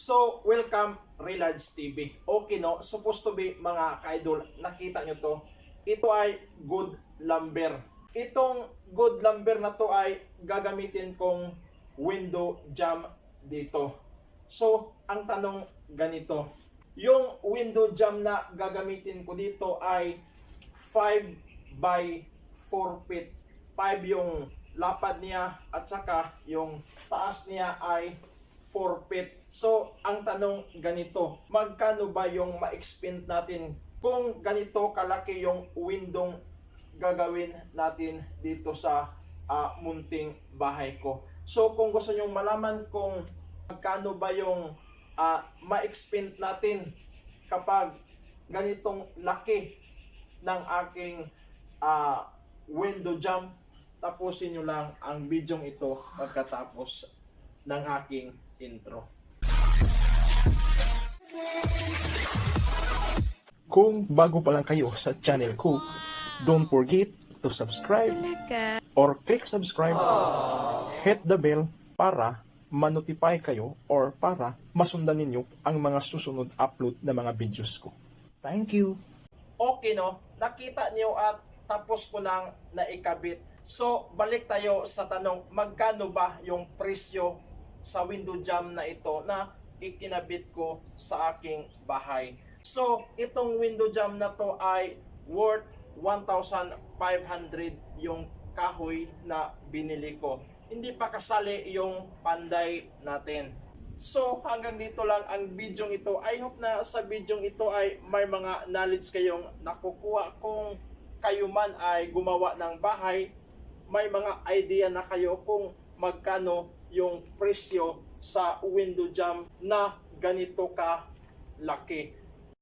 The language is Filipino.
So, welcome Relards TV. Okay no, supposed to be mga ka-idol, nakita nyo to. Ito ay good lumber. Itong good lumber na to ay gagamitin kong window jam dito. So, ang tanong ganito. Yung window jam na gagamitin ko dito ay 5 by 4 feet. 5 yung lapad niya at saka yung taas niya ay 4 feet. So, ang tanong ganito, magkano ba yung ma-expend natin kung ganito kalaki yung window gagawin natin dito sa ah, munting bahay ko. So, kung gusto nyong malaman kung magkano ba yung ah, ma-expend natin kapag ganitong laki ng aking ah, window jam, tapusin nyo lang ang video ito pagkatapos ng aking intro. Kung bago pa lang kayo sa channel ko, don't forget to subscribe or click subscribe, hit the bell para manotify kayo or para masundan ninyo ang mga susunod upload na mga videos ko. Thank you! Okay no, nakita niyo at tapos ko nang naikabit. So, balik tayo sa tanong, magkano ba yung presyo sa window jam na ito na ikinabit ko sa aking bahay. So, itong window jam na to ay worth 1,500 yung kahoy na binili ko. Hindi pa kasali yung panday natin. So, hanggang dito lang ang video ito. I hope na sa video ito ay may mga knowledge kayong nakukuha kung kayo man ay gumawa ng bahay. May mga idea na kayo kung magkano yung presyo sa window jam na ganito ka laki.